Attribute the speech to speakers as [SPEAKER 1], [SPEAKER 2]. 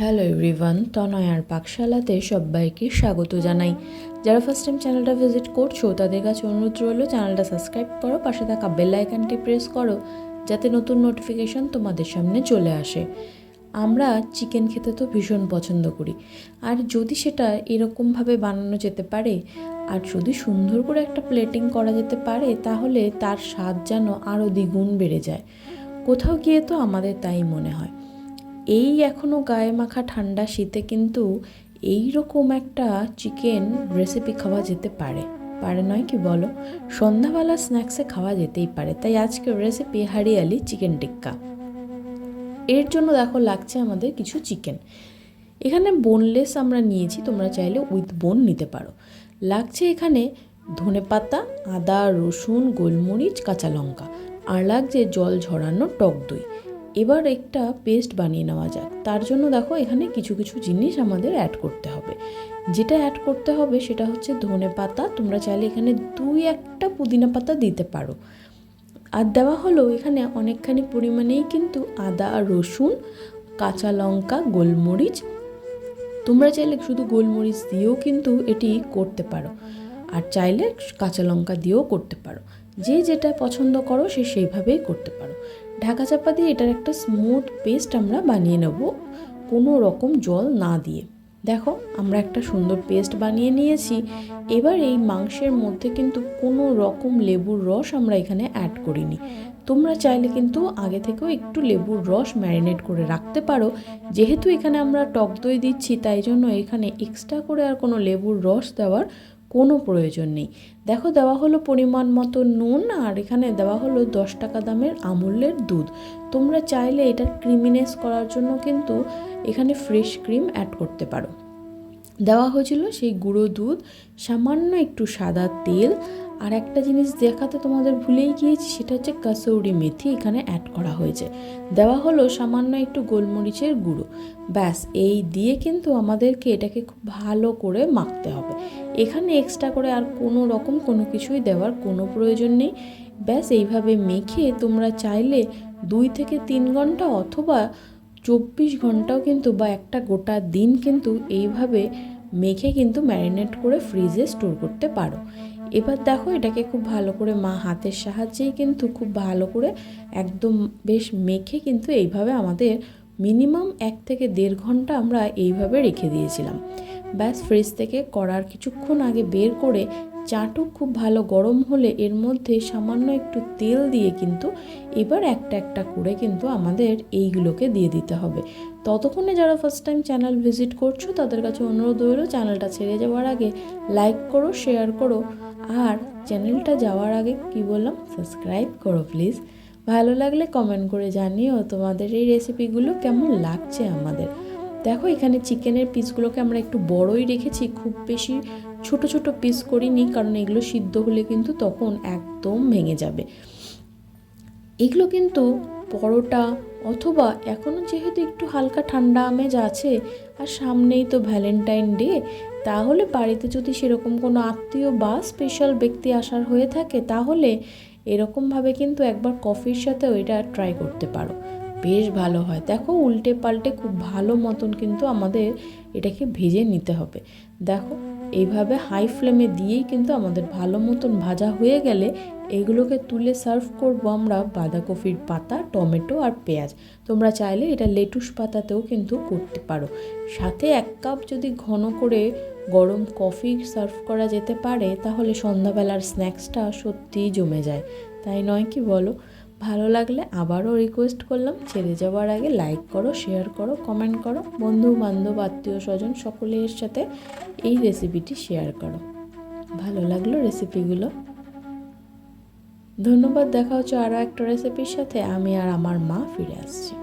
[SPEAKER 1] Hello everyone তনয়ার পাকশালাতে সবাইকে স্বাগত জানাই। যারা ফার্স্ট টাইম চ্যানেলটা ভিজিট করছ, তাদের কাছে অনুরোধ রইল চ্যানেলটা সাবস্ক্রাইব করো, পাশে থাকা বেল আইকনটি প্রেস করো, যাতে নতুন নোটিফিকেশন তোমাদের সামনে চলে আসে। আমরা চিকেন খেতে তো ভীষণ পছন্দ করি। আর যদি সেটা এরকমভাবে বানানো যেতে পারে, আর যদি সুন্দর করে একটা প্লেটিং করা যেতে পারে, তাহলে তার স্বাদ যেন আরও দ্বিগুণ বেড়ে যায়। কোথাও গিয়ে তো আমাদের তাই মনে হয়। এই এখনও গায়ে মাখা ঠান্ডা শীতে কিন্তু এই রকম একটা চিকেন রেসিপি খাওয়া যেতে পারে। পারে নয় কি বলো? সন্ধ্যাবেলা স্ন্যাক্সে খাওয়া যেতেই পারে। তাই আজকের রেসিপি হারিয়ালি চিকেন টিক্কা। এর জন্য দেখো লাগছে আমাদের কিছু চিকেন। এখানে বোনলেস আমরা নিয়েছি, তোমরা চাইলে উইথ বোন নিতে পারো। লাগছে এখানে ধনে পাতা, আদা, রসুন, গোলমরিচ, কাঁচা লঙ্কা। আর লাগছে জল ঝরানো টক দই। এবার একটা পেস্ট বানিয়ে নেওয়া যাক। তার জন্য দেখো এখানে কিছু কিছু জিনিস আমাদের অ্যাড করতে হবে। যেটা অ্যাড করতে হবে সেটা হচ্ছে ধনে পাতা। তোমরা চাইলে এখানে দুই একটা পুদিনা পাতা দিতে পারো। আর দেওয়া হলো এখানে অনেকখানি পরিমাণেই কিন্তু আদা রসুন, কাঁচা লঙ্কা, গোলমরিচ। তোমরা চাইলে শুধু গোলমরিচ দিয়েও কিন্তু এটি করতে পারো। আর চাইলে কাঁচা লঙ্কা দিয়েও করতে পারো। যে যেটা পছন্দ করো সে সেইভাবেই করতে পারো। ঢাকা চাপা দিয়ে এটার একটা স্মুথ পেস্ট আমরা বানিয়ে নেব, কোনো রকম জল না দিয়ে। দেখো, আমরা একটা সুন্দর পেস্ট বানিয়ে নিয়েছি। এবার এই মাংসের মধ্যে কিন্তু কোনো রকম লেবুর রস আমরা এখানে অ্যাড করিনি। তোমরা চাইলে কিন্তু আগে থেকেও একটু লেবুর রস ম্যারিনেট করে রাখতে পারো। যেহেতু এখানে আমরা টক দই দিচ্ছি, তাই জন্য এখানে এক্সট্রা করে আর কোনো লেবুর রস দেওয়ার কোনো প্রয়োজন নেই। দেখো, দেওয়া হলো পরিমাণ মতো নুন আর এখানে দেওয়া হলো দশ টাকা দামের আমুলের দুধ। তোমরা চাইলে এটার ক্রিমিনেস করার জন্য কিন্তু এখানে ফ্রেশ ক্রিম অ্যাড করতে পারো। দেওয়া হয়েছিল সেই গুঁড়ো দুধ, সামান্য একটু সাদা তেল আর একটা জিনিস দেখাতে তোমাদের ভুলেই গিয়েছি, সেটা হচ্ছে কাসৌরি মেথি এখানে অ্যাড করা হয়েছে। দেওয়া হলো সামান্য একটু গোলমরিচের গুঁড়ো। ব্যাস, এই দিয়ে কিন্তু আমাদেরকে এটাকে খুব ভালো করে মাখতে হবে। এখানে এক্সট্রা করে আর কোনো রকম কোনো কিছুই দেওয়ার কোনো প্রয়োজন নেই। ব্যাস, এইভাবে মেখে তোমরা চাইলে দুই থেকে তিন ঘণ্টা অথবা চব্বিশ ঘন্টাও কিন্তু বা একটা গোটা দিন কিন্তু এইভাবে মেখে কিন্তু ম্যারিনেট করে ফ্রিজে স্টোর করতে পারো। এবার দেখো এটাকে খুব ভালো করে মা হাতের সাহায্যেই কিন্তু খুব ভালো করে একদম বেশ মেখে কিন্তু এইভাবে আমাদের মিনিমাম এক থেকে দেড় ঘণ্টা আমরা এইভাবে রেখে দিয়েছিলাম। ব্যাস ফ্রিজ থেকে করার কিছুক্ষণ আগে বের করে চাটু খুব ভালো গরম হলে এর মধ্যে সামান্য একটু তেল দিয়ে কিন্তু এবার একটা একটা করে কিন্তু আমাদের এইগুলোকে দিয়ে দিতে হবে। ততক্ষণে যারা ফার্স্ট টাইম চ্যানেল ভিজিট করছ, তাদের কাছে অনুরোধ রইল চ্যানেলটা ছেড়ে যাওয়ার আগে লাইক করো শেয়ার করো আর চ্যানেলটা যাওয়ার আগে কি বললাম সাবস্ক্রাইব করো প্লিজ ভালো লাগলে কমেন্ট করে জানিও তোমাদের এই রেসিপিগুলো কেমন লাগছে আমাদের। দেখো, এখানে চিকেনের পিসগুলোকে আমরা একটু বড়ই রেখেছি, খুব বেশি ছোট ছোট পিস করিনি, কারণ এগুলো সিদ্ধ হলে কিন্তু তখন একদম ভেঙে যাবে। এগুলো কিন্তু পরোটা অথবা এখনও যেহেতু একটু হালকা ঠান্ডা আমেজ আছে, আর সামনেই তো ভ্যালেন্টাইন ডে, তাহলে বাড়িতে যদি সেরকম কোনো আত্মীয় বা স্পেশাল ব্যক্তি আসার হয়ে থাকে, তাহলে এরকমভাবে কিন্তু একবার কফির সাথেও এটা ট্রাই করতে পারো। বেশ ভালো হয়। দেখো, উল্টে পাল্টে খুব ভালো মতন কিন্তু আমাদের এটাকে ভেজে নিতে হবে। দেখো, এইভাবে হাই ফ্লেমে দিয়েই কিন্তু আমাদের ভালো মতন ভাজা হয়ে গেলে এগুলোকে তুলে সার্ভ করব আমরা বাঁধাকপির পাতা, টমেটো আর পেঁয়াজ। তোমরা চাইলে এটা লেটুস পাতাতেও কিন্তু করতে পারো। সাথে এক কাপ যদি ঘন করে গরম কফি সার্ভ করা যেতে পারে, তাহলে সন্ধ্যাবেলার স্ন্যাক্সটা সত্যিই জমে যায়। তাই নয় কি বলো? ভালো লাগলে আবারও রিকোয়েস্ট করলাম। ছেড়ে যাওয়ার আগে লাইক করো শেয়ার করো কমেন্ট করো। বন্ধু বান্ধব আত্মীয় স্বজন সকলের সাথে এই রেসিপিটি শেয়ার করো। ভালো লাগল রেসিপিগুলো ধন্যবাদ, দেখা হচ্ছে আরও একটা রেসিপির সাথে। আমি আর আমার মা ফিরে আসছি।